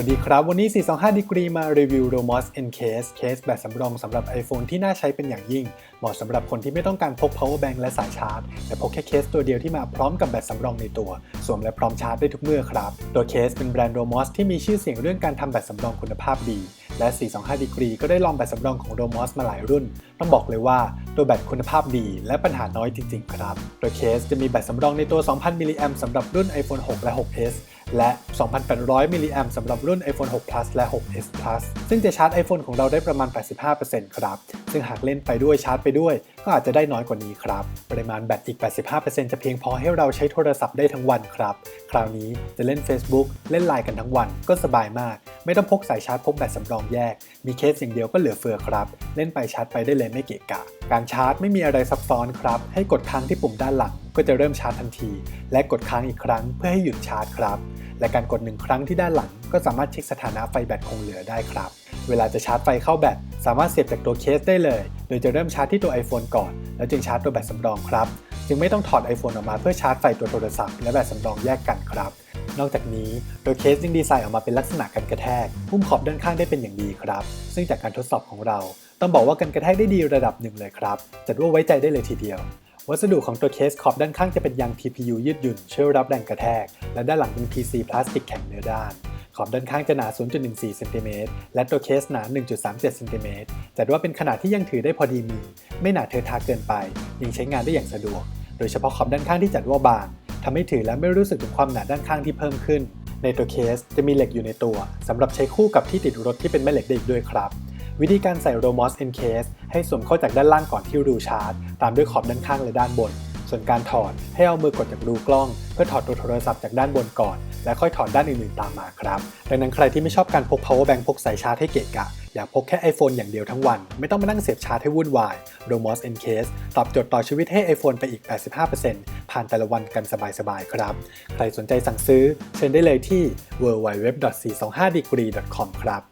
วัสดีครับ วันนี้ 425 ดีกรีมารีวิว Romos N Case เคสแบบสำรองสำหรับ iPhone ที่น่าใช้เป็นอย่างยิ่ง เหมาะสำหรับคนที่ไม่ต้องการพก power bank และสายชาร์จ แต่พกแค่เคสตัวเดียวที่มาพร้อมกับแบตสำรองในตัว สวมและพร้อมชาร์จได้ทุกเมื่อครับตัวเคสเป็นแบรนด์ Romos ที่มีชื่อเสียงเรื่องการทำแบตสำรองคุณภาพดี และ 425 ดีกรีก็ได้ลองแบตสำรองของ Romos มาหลายรุ่น ต้องบอกเลยว่าตัวแบตคุณภาพดี และปัญหาน้อยจริงๆ ครับ โดยเคสจะมีแบตสำรองในตัว 2,000 มิลลิแอมสำหรับรุ่น iPhone 6 และ 6s และ 2,800 มิลลิแอมสำหรับรุ่น iPhone 6 Plus และ 6s Plus ซึ่งจะชาร์จ iPhone ของเราได้ประมาณ 85%ครับ ซึ่งหากเล่นไปด้วยชาร์จไปด้วย ก็อาจจะได้น้อยกว่านี้ครับ ปริมาณแบตอีก 85%จะเพียงพอให้เราใช้โทรศัพท์ได้ทั้งวันครับ คราวนี้จะเล่น Facebook เล่นไลน์กันทั้งวันก็สบายมาก ไม่ต้องพกสายชาร์จพกแบตสำรองแยก มีเคสอย่างเดียวก็เหลือเฟือครับ เล่นไปชาร์จไปได้เลยไม่เกะกะ การชาร์จไม่มีอะไรซับซ้อนครับ ให้กดค้างที่ปุ่มด้านหลังก็จะเริ่มชาร์จทันที และกดค้างอีกครั้งเพื่อให้หยุดชาร์จครับ และการกดหนึ่งครั้งที่ด้านหลัง ก็สามารถเช็คสถานะไฟแบตคงเหลือได้ครับ เวลาจะชาร์จไฟเข้าแบตสามารถเสียบจากตัวเคสได้เลย โดยจะเริ่มชาร์จที่ตัว iPhone ก่อน แล้วจึงชาร์จตัวแบตสำรองครับ จึงไม่ต้องถอด iPhone ออกมาเพื่อชาร์จไฟตัวโทรศัพท์และแบตสำรองแยกกันครับ นอกจากนี้ตัวเคสยังดีไซน์ออกมาเป็นลักษณะกันกระแทกหุ้มขอบด้านข้างได้เป็นอย่างดีครับ ซึ่งจากการทดสอบของเรา ต้องบอกว่ากันกระแทกได้ดีระดับหนึ่งเลยครับจัดว่าไว้ใจได้เลยทีเดียว วัสดุของตัวเคสขอบด้านข้างจะเป็นยาง TPU ยืดหยุ่น ช่วยรับแรงกระแทก และด้านหลังเป็น PC พลาสติกแข็งเนื้อด้าน ขอบด้านข้างจะหนา 0.14เซนติเมตรและตัวเคสหนา 1.37เซนติเมตรจัดว่าเป็นขนาดที่ยังถือได้พอดีมือไม่หนาเทอะทาเกินไป ยังใช้งานได้อย่างสะดวก โดยเฉพาะขอบด้านข้างที่จัดว่าบางทำให้ถือแล้วไม่รู้สึกถึงความหนาด้านข้างที่เพิ่มขึ้น ในตัวเคสจะมีเหล็กอยู่ในตัวสำหรับใช้คู่กับที่ติดรถที่เป็นแม่เหล็กได้อีกด้วยครับ วิธีการใส่ Romos N Case ให้สวมเข้าจากด้านล่างก่อนที่รูชาร์จ ตามด้วยขอบด้านข้างและด้านบน ส่วนการถอดให้เอามือกดจากรูกล้อง เพื่อถอดตัวโทรศัพท์จากด้านบนก่อน และค่อยถอดด้านอื่นๆตามมาครับ ดังนั้นใครที่ไม่ชอบการพก power bank พกสายชาร์จให้เกะกะ อยากพกแค่ iPhone อย่างเดียวทั้งวัน ไม่ต้องมานั่งเสียบชาร์จให้วุ่นวาย Romos N Case ตอบโจทย์ต่อชีวิตให้ iPhone ไปอีก 85%ผ่านแต่ละวันกันสบายๆครับ ใครสนใจสั่งซื้อ เชิญได้เลยที่ www.425degree.com ครับ